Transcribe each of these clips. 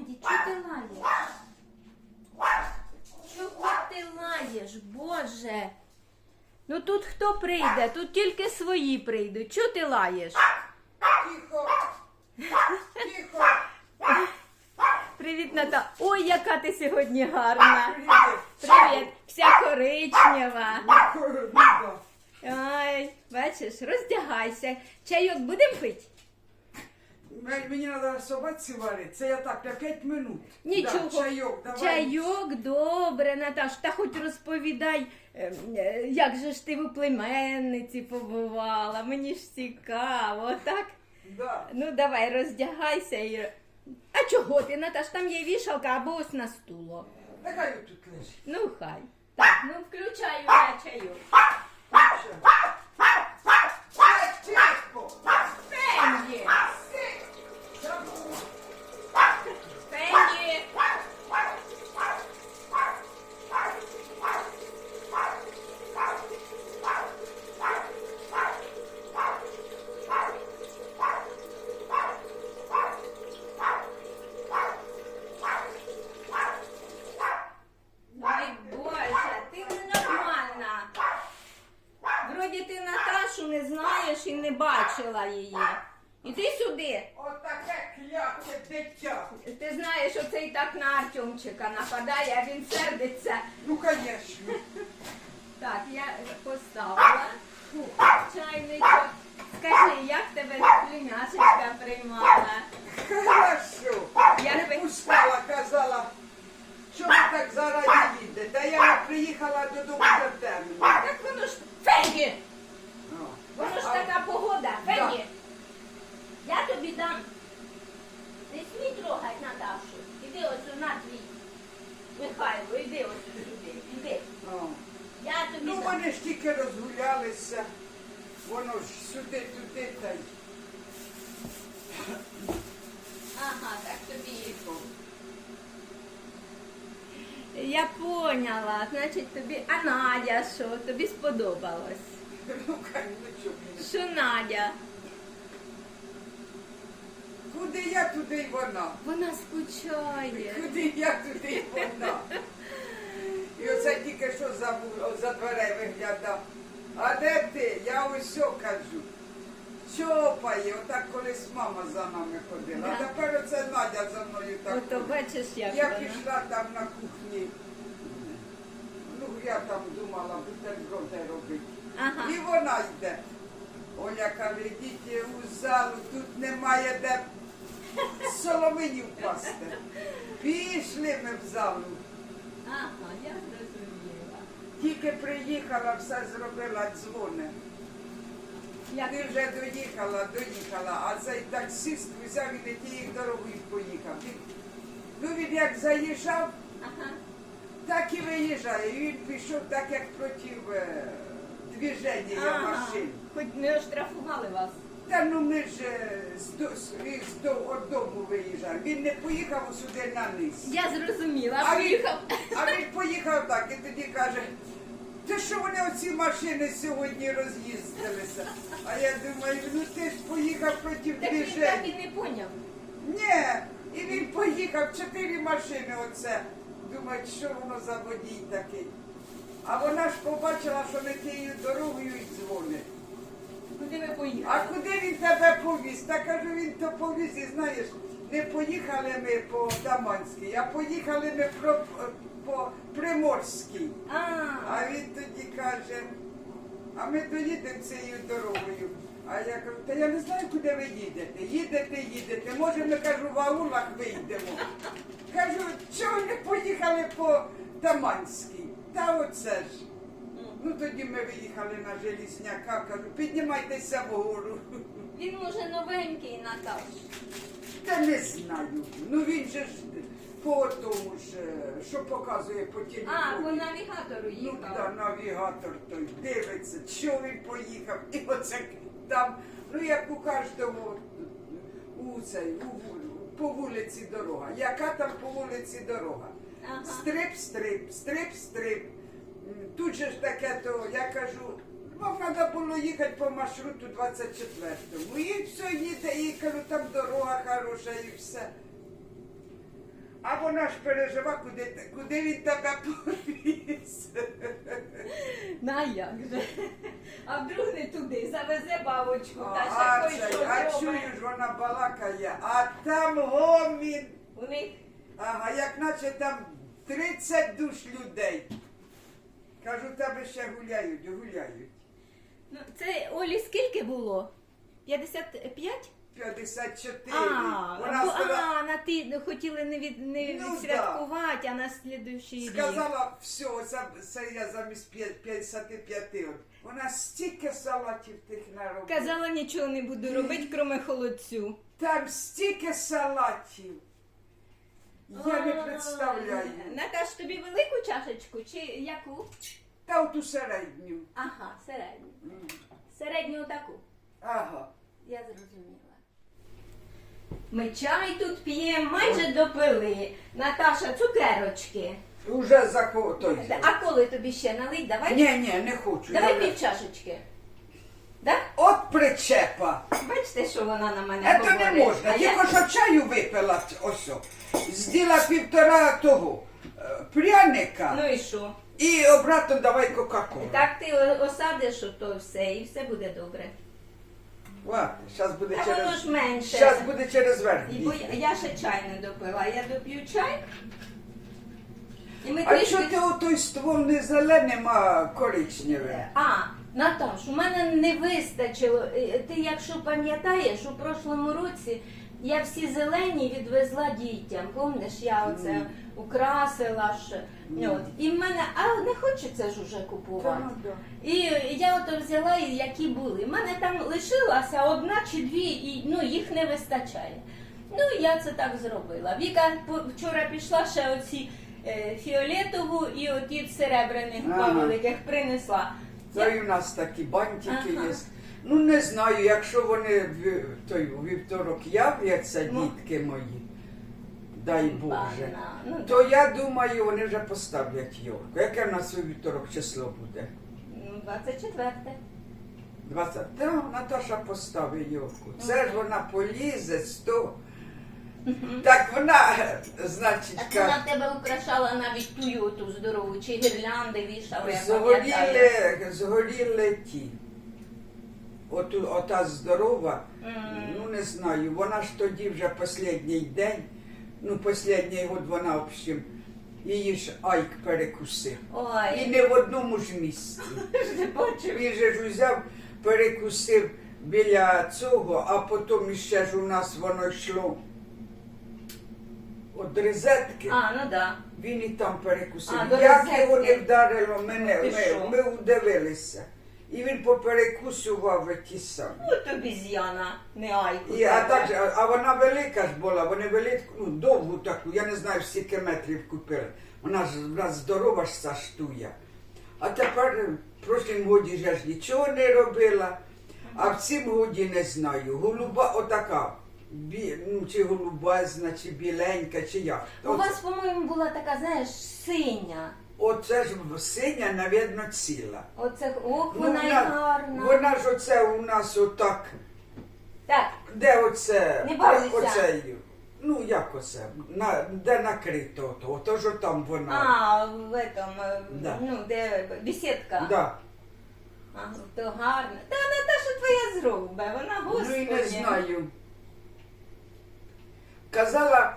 Фенді, чого ти лаєш? Чого ти лаєш, Боже? Ну тут хто прийде? Тут тільки свої прийдуть. Чого ти лаєш? Тихо. Тихо. Привіт, Ната. Ой, яка ти сьогодні гарна. Привіт. Вся коричнева. Ай, бачиш, роздягайся. Чайок будемо пити? Мені треба собаці варити. Це я так на 5 минут. Нічого. Да, чайок, давай. Чайок, добре, Наташ, та хоч розповідай, ем, е, як же ж ти в племенниці побувала. Мені ж цікаво, так? Да. Ну давай, роздягайся і. А чого ти, Наташ? Там є вішалка або ось на стуло. Нехай тут лежить. Ну хай. Так, ну включаю я чайок. Все. Е, Тихо. Фенді! Забув. Фенді! Ой, Боже, ти ненормальна. Вроді ти Наташу не знаєш і не бачила її. Іди сюди. Отаке кляке дитя. Ти знаєш, оце і так на Артемчика нападає, а він сердиться. Ну, звісно. Так, я поставила Фу, чайничок. Скажи, як тебе племяшечка приймала? Хорошо. Я не пускала, казала, що ви так зараді їдете. Та я приїхала додому за темно. Так воно ж Фенді! Воно ж така погода, Фенді! Я тобі дам. Не смій трогати Наташу. Іди ось на твій. Михайло, іди ось сюди. Іди. Я тобі Ну, дам. вони ж тільки розгулялися. Воно ж сюди, туди та й. Ага, так тобі і Я поняла, значить тобі. А Надя що? Тобі сподобалось? Ну, ну. Що Надя? Куди я, туди й вона. Вона скучає. Куди я, туди й вона. І оце тільки що за, за дверей виглядав. А де ти? Я ось кажу. Чопає, отак колись мама за нами ходила. Да. А тепер оце Надя за мною так. Ото ходить. бачиш, як Я вона. пішла там на кухні. Ну, я там думала, бутерброди робити. Ага. І вона йде. Оля каже, йдіть у залу, тут немає де соломині впасти. Пішли ми в залу. Ага, я зрозуміла. Тільки приїхала, все зробила дзвони. Як Ти вже доїхала, доїхала, а цей таксист взяв і не тією дорогою поїхав. Він, ну він як заїжджав, Ага. так і виїжджає. І він пішов так, як проти е, движення Ага. машин. Хоч не оштрафували вас. Та ну ми ж е, з, до- з, з до- от дому виїжджав. Він не поїхав сюди на низ. Я зрозуміла, А він, а він поїхав так і тоді каже, ти що вони оці машини сьогодні роз'їздилися? А я думаю, ну ти ж поїхав проти Так він так і не поняв. Ні, і він поїхав, чотири машини оце. Думаю, що воно за водій такий. А вона ж побачила, що не тією дорогою і дзвонить. Куди ви А куди він тебе повіз? Та кажу, він то повіз, і знаєш, не поїхали ми по Даманській, а поїхали ми про, по Приморській. А, А він тоді каже, а ми доїдемо цією дорогою. А я кажу, та я не знаю, куди ви їдете. Їдете, їдете. Може, ми кажу, в аулах вийдемо. Кажу, чого не поїхали по Таманській? Та оце ж. Ну тоді ми виїхали на Желізняка, кажу, піднімайтеся вгору. він може новенький, Наташ. Та не знаю. Ну він же ж по тому ж, що показує по телефону. А, по навігатору Ну їхав. да, навігатор той дивиться, що він поїхав, і оце там, ну як у кожному у цей, у, по вулиці дорога. Яка там по вулиці дорога? Ага. Стрип, стрип, стрип, стрип. Тут же ж таке, то я кажу, вам треба було їхати по маршруту 24-му. І все їде, і кажу, там дорога хороша і все. А вона ж пережива, куди, куди він тебе повіз. На як же? А вдруг не туди, завезе бабочку, та ще А, кой це, що а зробить. чуєш, вона балакає, а там гомін. У них Ага, як наче там 30 душ людей. Кажу, тебе ще гуляють, гуляють. Ну, це Олі скільки було? 55? 54. А, Вона бо, сказала, а на ти ну, хотіли не, від, не Ну, відсвяткувати, а на слідуючий рік. сказала, все, це, це я замість п'я- 55. От. Вона стільки салатів тих наробила. Казала, нічого не буду робити, крім холодцю. Там стільки салатів. Я не представляю. Наташ, тобі велику чашечку чи яку? Та от у середню. Ага, середню. Середню таку. Ага. Я зрозуміла. Ми чай тут п'ємо, майже допили. Наташа, цукерочки. Уже захотой. А коли тобі ще налить? Давай. Ні, ні, не хочу. Давай пів чашечки. Да? От причепа. Бачите, що вона на мене Це говорить. не можна. А я- Тільки що чаю випила ось. Зділа півтора того е, пряника Ну і що? і обратно давай кока-колу. Так ти осадиш ото все і все буде добре. Ладно, зараз буде Та воно через. ж менше. Зараз буде через верх. І бо я, бігти. я ще чай не допила. Я доп'ю чай. І ми А трішки... чого ти отой ствол не зеленим, а коричневим? А, Наташ, у мене не вистачило. Е, Ти якщо пам'ятаєш, у прошлому році я всі зелені відвезла дітям. Помниш, я оце украсила ж. От. І в мене, а не хочеться ж уже купувати. Ну. І я ото взяла, які були. У мене там лишилася одна чи дві, і ну, їх не вистачає. Ну, я це так зробила. Віка вчора пішла ще оці е, фіолетову і оті серебряних два великих принесла. Та й у нас такі бантики є. Ну не знаю, якщо вони в той у вівторок являться, Ну. дітки мої, дай Боже. Ну, То я думаю, вони вже поставлять йорку. Яке в нас у вівторок число буде? ну, 24. 20. Та Наташа поставить йорку. Це ж вона полізе 100. Так вона, значить, Так вона в тебе украшала навіть тую оту здорову, чи гірлянди вішала, я пам'ятаю. згоріли, згоріли ті. От, ота здорова, М. ну не знаю, вона ж тоді вже останній день, ну останній год вона, в общем, її ж Айк перекусив. І Ой, не в одному ж місці. не бачив. Він же ж узяв, перекусив біля цього, а потім ще ж у нас воно йшло від розетки. А, ну да. Він і там перекусив. А, до Як розетки. його не вдарило мене, Ти що? ми, ми удивилися. І він поперекусував ті самі. От обіз'яна, не айку. І, а, так, же, а, а вона велика ж була, вони велику, ну, довгу таку, я не знаю, скільки метрів купили. Вона ж вона здорова ж ця штуя. А тепер е, в прошлім годі ж я ж нічого не робила, а в цім годі не знаю. Голуба отака. Бі, ну, чи голубезна, чи біленька, чи як. У Оце- вас, по-моєму, була така, знаєш, синя. Оце ж синя, навірно, ціла. Оце, ох, Ну, вона й гарна. вона ж оце у нас отак. Так, Де оце? Не борися. Оцею. Ну, як оце? На, де накрито ото? Ото ж там вона. а, в этом, е, Да. ну, де бесідка. Да. А, то гарна. Та Наташа твоя зробе, вона Ну господи. і не знаю. Казала,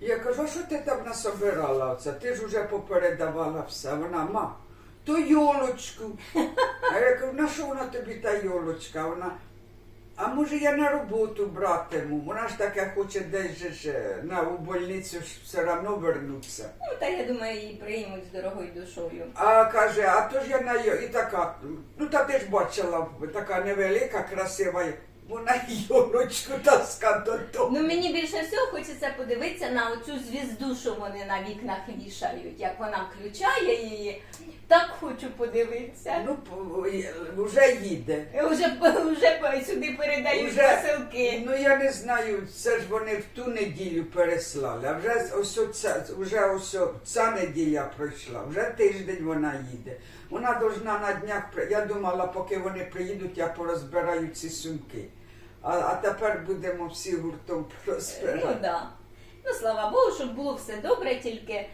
я кажу, а що ти там насобирала оце? Ти ж уже попередавала все. Вона, ма, то йолочку. А я кажу, на що вона тобі та йолочка? Вона, а може я на роботу братиму? Вона ж таке хоче десь же ж е, на у больницю ж все одно вернутися. Ну, та я думаю, її приймуть з дорогою душою. А каже, а то ж я на йо- і така, ну та ти ж бачила, така невелика, красива, вона йолочку таска додому. Ну мені більше всього хочеться подивитися на оцю звізду, що вони на вікнах вішають. Як вона включає її, так хочу подивитися. Ну, п- е, вже їде. Уже, уже сюди передають Уже, посилки. ну я не знаю, це ж вони в ту неділю переслали, а вже ось оця, вже ось о- ця неділя пройшла, вже тиждень вона їде. Вона должна на днях, при- я думала, поки вони приїдуть, я порозбираю ці сумки. А, а тепер будемо всі гуртом Ну розбирати. да. Ну Ну, слава Богу, щоб було все добре тільки.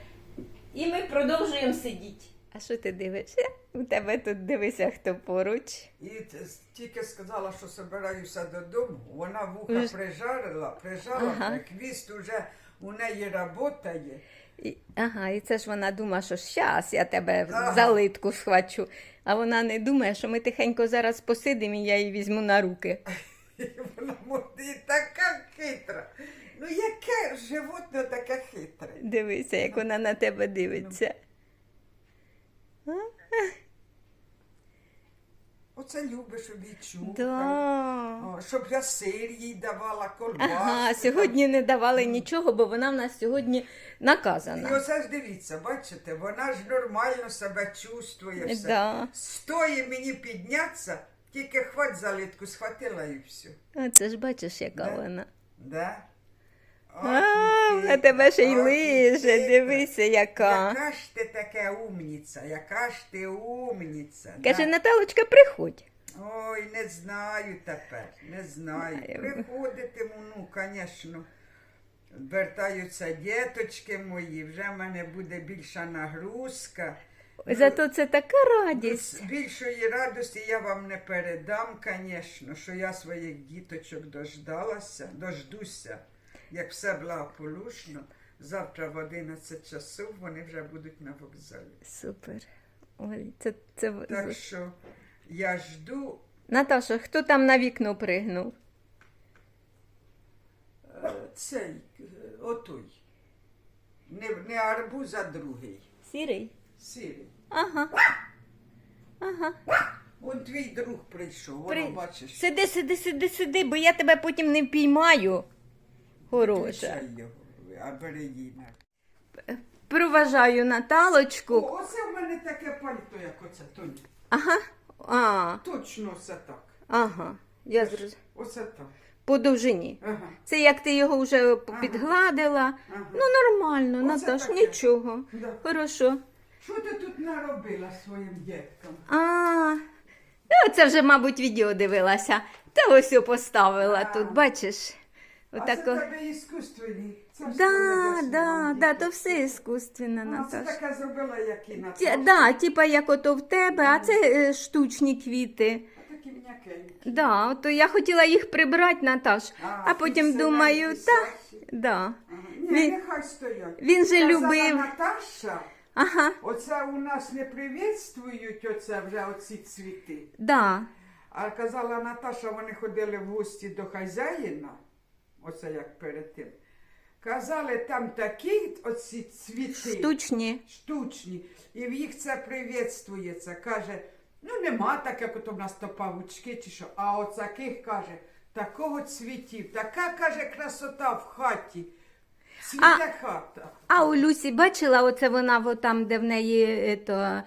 І ми продовжуємо сидіти. А що ти дивишся? У тебе тут дивися, хто поруч. І т- тільки сказала, що собираюся додому, вона вуха Ви ж- прижарила, прижала, Ага. так хвіст уже у неї работає. І, ага, і це ж вона думає, що щас я тебе Ага. за литку схвачу. А вона не думає, що ми тихенько зараз посидимо і я її візьму на руки. І вона може, така хитра. Ну яке животне таке хитре? Дивися, як вона на тебе дивиться. Оце любиш, щоб їй. Да. Щоб я сир їй давала, колбаску. Ага, сьогодні не давали нічого, бо вона в нас сьогодні І наказана. оце ж дивіться, бачите, вона ж нормально себе чувствує. Все. Да. Стоїть мені піднятися, тільки хвать за литку, схватила і все. А це ж бачиш, яка Да. вона. Да? А, і на тебе ще й лиже, дивися, яка. Яка ж ти таке умніця, яка ж ти умніця. Каже, да? Наталочка, приходь. Ой, не знаю тепер, не знаю. Знаю. Приходитиму, ну, звісно. Вертаються діточки мої, вже в мене буде більша нагрузка. Зато це така радість. Більшої радості я вам не передам, звісно, що я своїх діточок дождалася, дождуся, як все благополучно. Завтра в 11 часов вони вже будуть на вокзалі. Супер. Ой, це, це... Так що я жду Наташа, хто там на вікно пригнув? е, цей, е, отой. Не, не арбуз, а другий. Сірий? Сірий. Ага. Ага. Он твій друг прийшов, воно При... бачиш. Сиди, сиди, сиди, сиди, бо я тебе потім не впіймаю. Хороша. Його, а. Проважаю Наталочку. О, оце в мене таке пальто, як оце, Тоні. Ага. А, Точно все так. ага. Я зрозуміла. Оце так. По довжині. Ага. Це як ти його вже підгладила. Ага. Ну, нормально, Оце Наташ, таке. нічого. Да. Хорошо. Що ти тут наробила своїм діткам? А, ну, це вже, мабуть, відео дивилася. Та ось його поставила А. тут, бачиш? А це Отако. тебе іскусственні. Це Да, да, да, діти. то все іскусственне, А це Наташ. таке зробила, як і Ті- Наташа. Да, типа як ото в тебе, а це е, штучні квіти. Такі м'якенькі. Да, ото я хотіла їх прибрати, Наташ, а потім фіксели, думаю, та, фіксації. да. Ага. Ні, Він- нехай стоять. він же Казала любив. Наташа, Ага, оце у нас не привітствують оце вже оці цвіти. да. А казала Наташа, вони ходили в гості до хазяїна, оце як перед тим. Казали, там такі оці цвіти Штучні. штучні, і в їх це привітствується. Каже, ну нема так, як ото в нас то павучки чи що, а оцаких каже, такого цвітів, така каже красота в хаті. Цвіте хата. А у Люсі бачила, оце вона во там, де в неї то, е,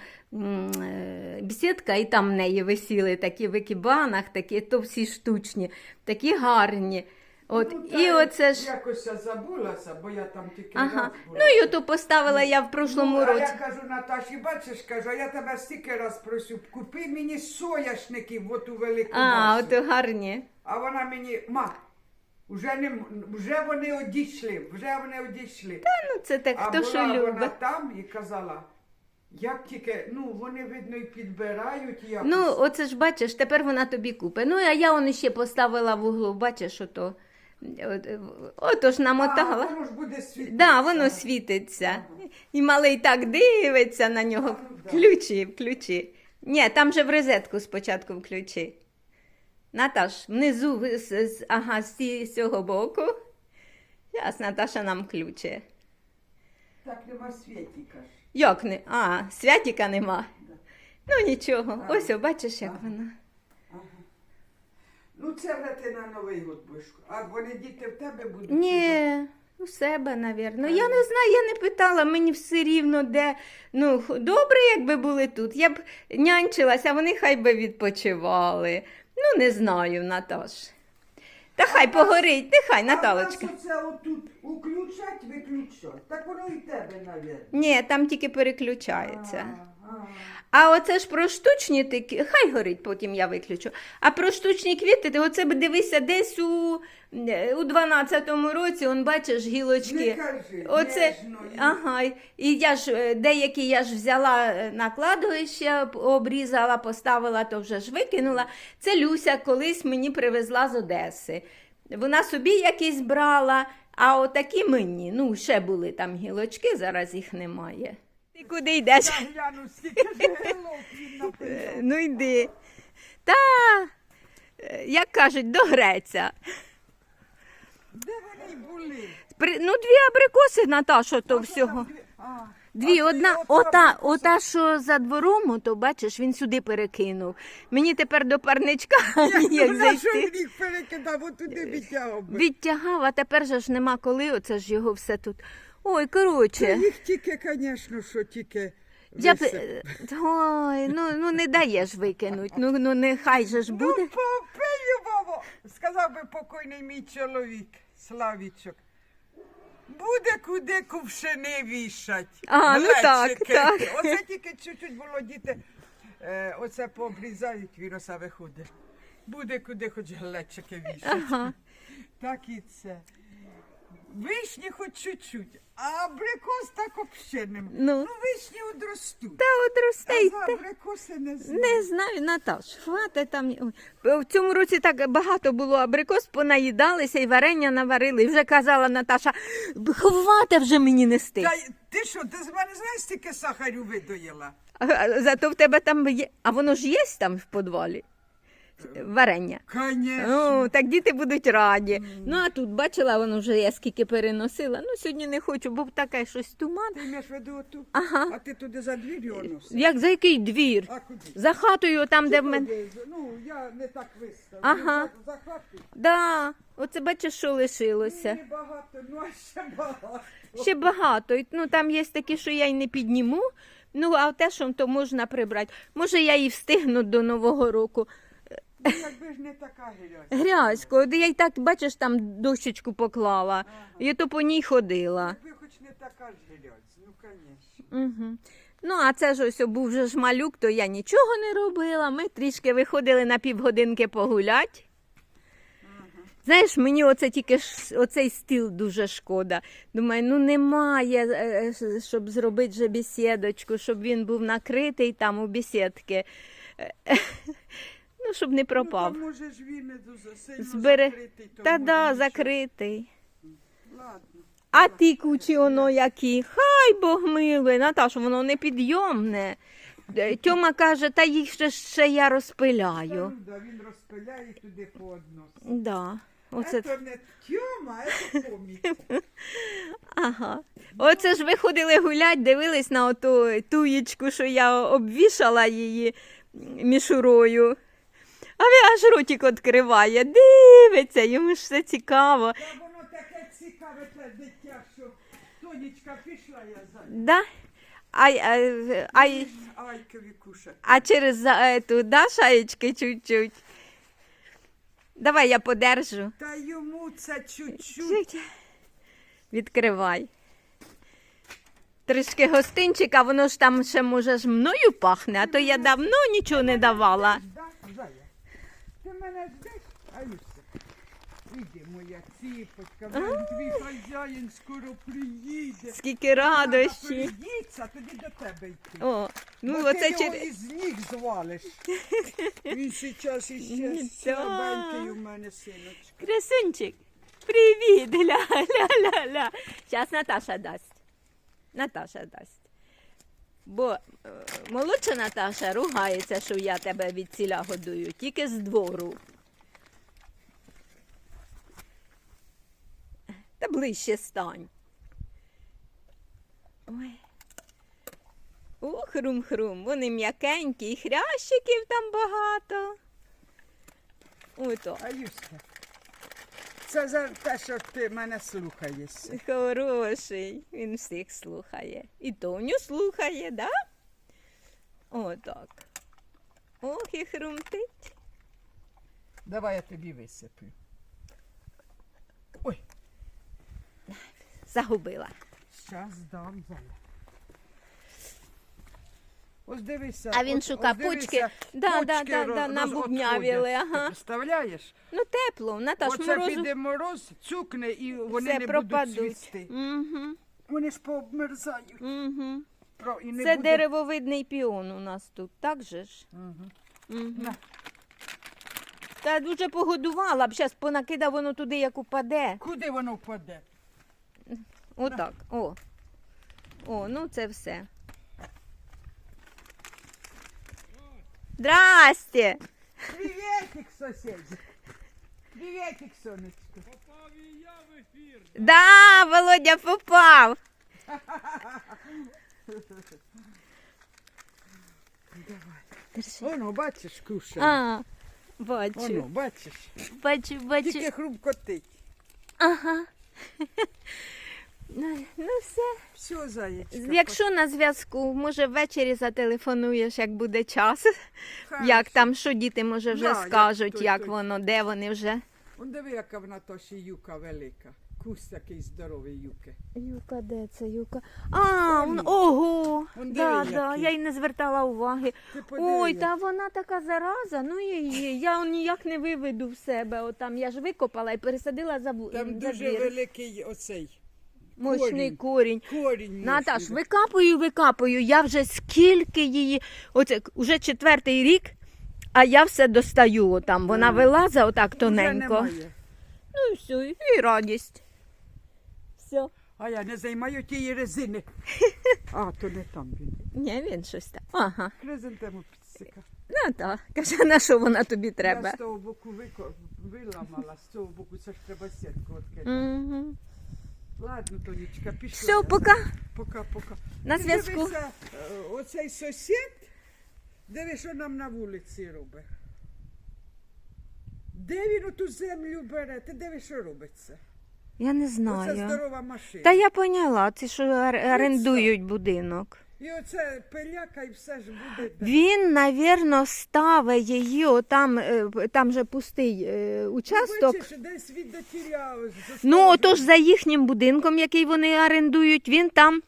бесідка, і там в неї висіли такі в екібанах, такі, то всі штучні, такі гарні. От, Ну, і та оце ж. Якось я забулася, бо я там тільки Ага. раз була. Ну і ото поставила я в прошлому Ну, а я кажу Наташі, бачиш, кажу, а я тебе стільки раз просю, купи мені сояшників от у велику А, масу. ото гарні. А вона мені, ма, вже, не, м- вже вони одійшли, вже вони одійшли. Ну, це так, а хто що була вона любить. там і казала, як тільки, ну вони, видно, і підбирають якось. Ну, оце ж бачиш, тепер вона тобі купить. Ну, а я он ще поставила в углу, бачиш, ото. От, ото ж а, намотала. воно ж буде світитися. Да, воно світиться. І малий так дивиться на нього. Ну, да. Включи, включи. Ні, там же в розетку спочатку включи. Наташ, внизу, з, з- ага, з цього боку. Зараз Наташа нам включить. Так нема світі, каже. Як не? А, святіка нема. Ну нічого. Ага. Ось, о, бачиш, як Ага. вона. Ну це вже ти на Новий год будеш. А вони діти в тебе будуть? Ні, у себе, напевно. Я не знаю, я не питала, мені все рівно де. Ну, добре, якби були тут. Я б нянчилася, а вони хай би відпочивали. Ну, не знаю, Наташ. Та хай погорить, нехай, Наталочка. А це отут уключать, виключать. Так воно і тебе, навіть. Ні, там тільки переключається. А оце ж про штучні такі, хай горить, потім я виключу. А про штучні квіти, ти оце дивися десь у, е, у 12-му році, он бачиш гілочки. Не кажи, Оце, ага, і я ж е, деякі я ж взяла е, на кладовище, обрізала, поставила, то вже ж викинула. Це Люся колись мені привезла з Одеси. Вона собі якісь брала, а отакі мені. Ну, ще були там гілочки, зараз їх немає. Ти куди йдеш? Е, Ну йди. Та, як кажуть, догреться. Де вони були? При, ну, дві абрикоси, Наташо, то всього. А, Дві, одна, ота, ота, що за двором, то бачиш, він сюди перекинув. Мені тепер до парничка ніяк на що зайти. він їх перекидав, отуди відтягав би. Відтягав, а тепер же ж нема коли, оце ж його все тут. Ой, коротше. їх тільки, звісно, що тільки Я б... е, Ой, ну, ну не даєш викинуть. Ну, ну нехай же ж буде. Ну, попий, Вова, сказав би покойний мій чоловік, Славічок. Буде куди кувшини вішать. А, ну так, глечики. так. Оце тільки чуть-чуть було діти, е, оце пообрізають, він осе виходить. Буде куди хоч глечики вішать. Ага. Так і це. Вишні хоч чуть-чуть, а абрикос так взагалі нема. Ну. ну вишні одростуть. Та от А за абрикоси не знаю. Не знаю, Наташ, хватить там. В цьому році так багато було абрикос, понаїдалися і варення наварили. І вже казала Наташа, хватить вже мені нести. Та й- ти що, ти з мене знаєш, скільки сахарю видоїла? А, Зато в тебе там є. А воно ж є там в подвалі? Варення. Конечно. Ну, так діти будуть раді. Ну, а тут бачила, воно вже я скільки переносила. Ну, сьогодні не хочу, бо таке щось туман. Ти маєш в виду оту? Ага. А ти туди за двір носиш? Як за який двір? А куди? За хатою, там, де в мене. Туди, Ну, я не так виставлю. Ага. За, за. Да, оце бачиш, що лишилося. Ні, багато, ну а ще багато. Ще багато. І, Ну, там є такі, що я й не підніму. Ну, а те, що то можна прибрати. Може, я і встигну до Нового року. Ну, якби ж не така грязь. Грязько, я й так, бачиш, там дощечку поклала. Я то по ній ходила. Якби хоч не така ж грязь, ну, звісно. Угу. Ну, а це ж ось був вже ж малюк, то я нічого не робила. Ми трішки виходили на півгодинки погулять. Знаєш, мені оце тільки ж, оцей стіл дуже шкода. Думаю, ну немає, е, е, щоб зробити же бесідочку, щоб він був накритий там у бесідки. Ну, щоб не пропав. Ну, може ж він не Збере. закритий. Та да, закритий. Ладно. А ті кучі воно які. Хай Бог милує, Наташа, воно непідйомне. Е, Тьома каже, та їх ще, ще я розпиляю. ну, да, він розпиляє туди по одному. Да. Оце... Це не Тьома, це поміч. Ага. Оце ж виходили гулять, дивились на оту туєчку, що я обвішала її мішурою. А він аж ротик відкриває, дивиться, йому ж все цікаво. Та воно таке цікаве те дитя, що Тонечка пішла я за. Да? А, а, а, кушать. а через за- ету, да, шаєчки чуть-чуть. Давай я подержу. Та йому це чуть-чуть. Чуть. Відкривай. Трішки гостинчика, воно ж там ще може ж мною пахне, а то я давно нічого не давала. Да, Зая? Мене ждеш? Аюся. Іди, моя ціпочка, мене твій хазяїн скоро приїде. Скільки радощі. Приїдеться, тоді до тебе йти. О, ну Бо оце ти його через. із ніг звалиш. Він зараз іще Да. слабенький у мене синочка. Красунчик. Привіт, ля-ля-ля-ля. Зараз Наташа дасть. Наташа дасть. Бо е, молодша Наташа ругається, що я тебе від ціля годую, тільки з двору. Та ближче стань. Ой. О, хрум-хрум, вони м'якенькі, і хрящиків там багато. Ото. Це за те, що ти мене слухаєшся. Хороший, він всіх слухає. І Тоню слухає, да? Отак. Ох, і хрумтить. Давай я тобі висиплю. Ой, Загубила. щас дам Зая. Ось дивися. А він шука почки. Да, да, да, да, набубнявіли, отходять. ага. Представляєш? Ну тепло, Наташ, Оце морозу піде мороз, цукне і вони все не будуть цвісти. Угу, Вони ж пообмерзають. угу. Про- і не Це буде- деревовидний піон у нас тут, так же ж? Мгм. Угу. На. Та дуже погодувала б, зараз понакидав воно туди, як упаде. Куди воно впаде? Отак. О. О, ну це все. Здрасте! Привітик, сусіді. Привітик, сонечко. Да, Володя попав. Держи. Воно, бачиш, кушає. А, бачу, Воно, бачиш. бачу, бачу. Тільки хрупкотить. Ага. Ну, все. Все, заєчка. Якщо на зв'язку, може ввечері зателефонуєш, як буде час. Хорошо. Як там, що діти, може, вже Да, як скажуть, той, як той. воно, де вони вже. Он диви, яка в Наташі юка велика. Кусь такий здоровий юки. Юка, де це Юка? А, Он. ого! Он да, диви, да, який. я й не звертала уваги. Ти подиви, Ой, як. та вона така зараза, ну її, я ніяк не виведу в себе. Отам я ж викопала і пересадила за, бу- Там за дуже двір. великий оцей Мощний корінь. корінь. Наташ, викапую, викапую. Я вже скільки її, оце уже четвертий рік, а я все достаю отам. Вона вилазить отак тоненько. Ну і все, і радість. Все. А я не займаю тієї резини. А, то не там він. Ні, він щось там. Ага. Хризантему підсика. Ну так. Каже, на що вона тобі треба? Я з того боку виламала, з цього боку це ж треба сітку відкидати. Угу. Ладно, Тонічка, пішла. Все, пока. Пока, пока. На Ти зв'язку. Дивися, е, оцей сусід, диви, що нам на вулиці робить. Де він оту землю бере? Ти диви, що робиться? Я не Оце знаю. здорова машина. Та я поняла, ці що ор- орендують будинок. І оце пиляка і все ж буде. Він, навірно, ставить її, отам, е, там же пустий е, участок. Бачиш, десь він дотеряв. Ну, отож за їхнім будинком, який вони орендують, він там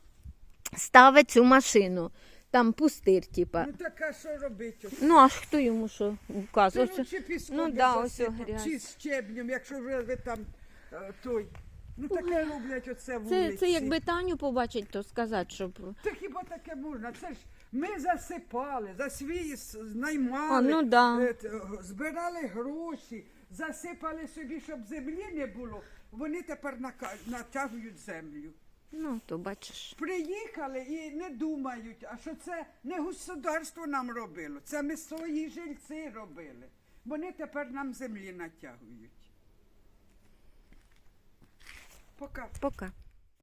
ставить цю машину. Там пустир, типа. Ну так а що робити? Ну, а ж хто йому що вказує? ну, чи піском ну да, ось засипав. Чи з щебнем, якщо вже ви там е, той. Ну таке роблять оце Це, вулиці. це якби Таню побачить, то сказати, щоб. Та хіба таке можна? Це ж ми засипали, за свій с- наймали, А, ну да. е, т- збирали гроші, засипали собі, щоб землі не було. Вони тепер нака- натягують землю. Ну, то бачиш. Приїхали і не думають, а що це не государство нам робило, це ми свої жильці робили. Вони тепер нам землі натягують. Пока. Пока.